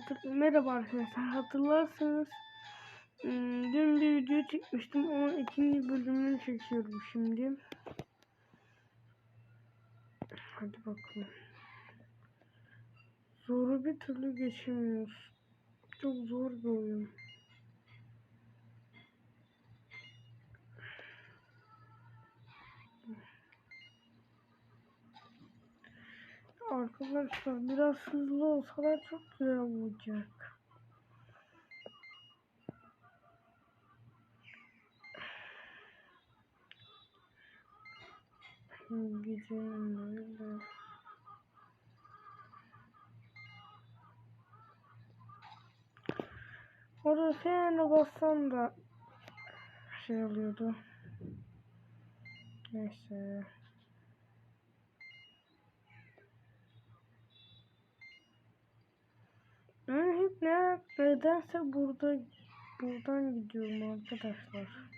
hatır merhaba arkadaşlar hatırlarsanız dün bir video çekmiştim onun ikinci bölümünü çekiyorum şimdi. Hadi bakalım. Zoru bir türlü geçemiyoruz. Çok zor bir oyun. Arkadaşlar biraz hızlı olsalar çok güzel olacak. Gidelim böyle. Orada frene bassam da şey oluyordu. Neyse. Ben nedense burada buradan gidiyorum arkadaşlar.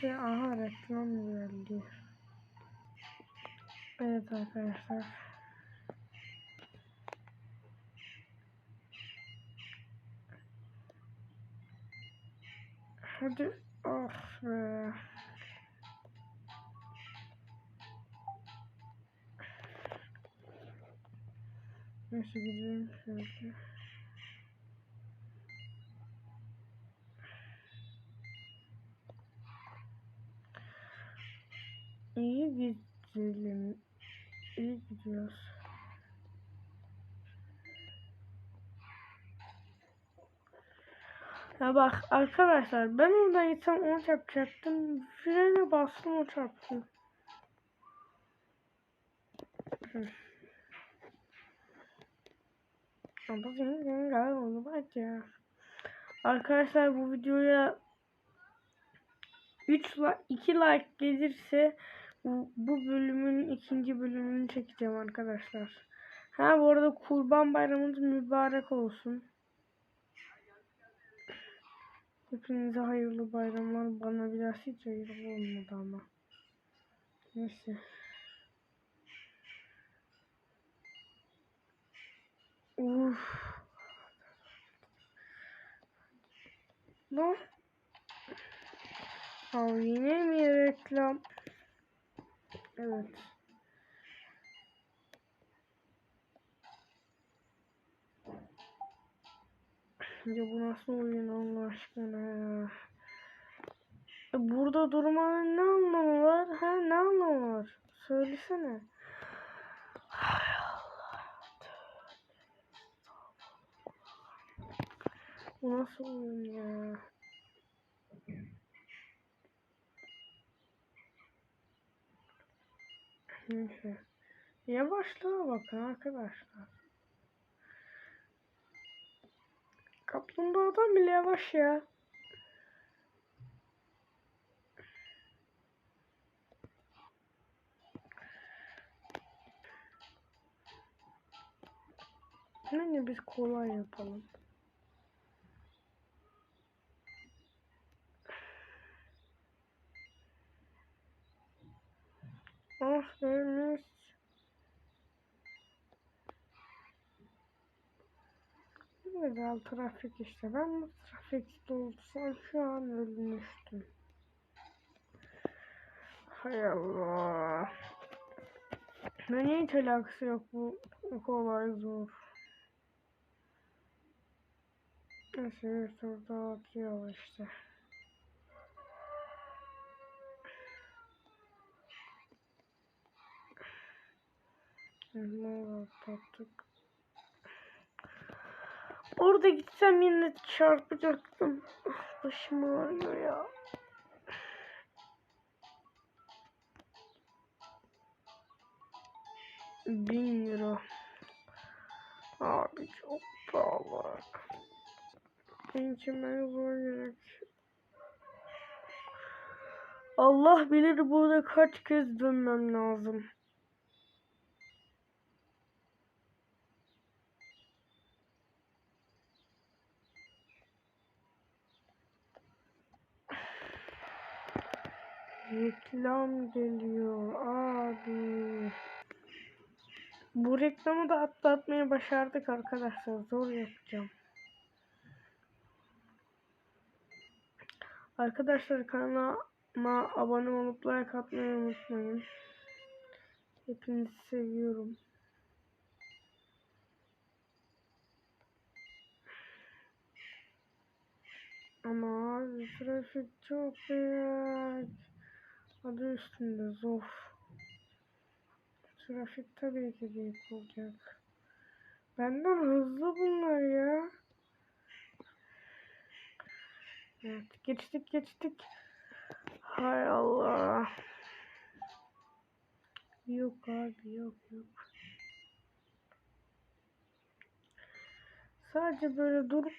Şey aha reklam geldi. Evet arkadaşlar. Hadi ah be. Neyse gidelim şöyle. İyi gidelim. İyi gidiyoruz. Ya bak arkadaşlar ben oradan gitsem onu çarpacaktım. Frene bastım o çarptı. Hı. Ama senin galiba bak ya. Arkadaşlar bu videoya 3 like 2 like gelirse bu, bu bölümün ikinci bölümünü çekeceğim arkadaşlar. Ha bu arada kurban bayramınız mübarek olsun. Hepinize hayırlı bayramlar. Bana biraz hiç hayırlı olmadı ama. Neyse. Uf. Lan. Al yine mi reklam? Evet. Ya bu nasıl oyun Allah aşkına ya. E burada durmanın ne anlamı var? Ha ne anlamı var? Söylesene. Bu nasıl oyun ya? Neyse. Yavaşlığa bakın arkadaşlar. Kaplumbağadan bile yavaş ya. Yani biz kolay yapalım. Ah benim Güzel trafik işte. Ben bu trafikte olsam şu an ölmüştüm. Hay Allah. Ne hiç alakası yok bu kolay zor. Neyse bir tur daha atıyor işte. Ne oldu tattık. Orada gitsem yine çarpacaktım. Başım ağrıyor ya. Bin euro. Abi çok pahalı. Ben zor gerek. Allah bilir burada kaç kez dönmem lazım. Reklam geliyor abi. Bu reklamı da atlatmayı başardık arkadaşlar. Zor yapacağım. Arkadaşlar kanalıma abone olup like atmayı unutmayın. Hepinizi seviyorum. Ama abi trafik çok büyük. Adı üstünde zor. Trafik tabii ki büyük olacak. Benden hızlı bunlar ya. Evet geçtik geçtik. Hay Allah. Yok abi yok yok. Sadece böyle durup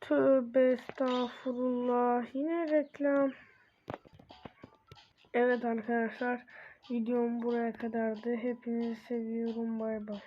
Tövbe estağfurullah. Yine reklam. Evet arkadaşlar. Videom buraya kadardı. Hepinizi seviyorum. Bay bay.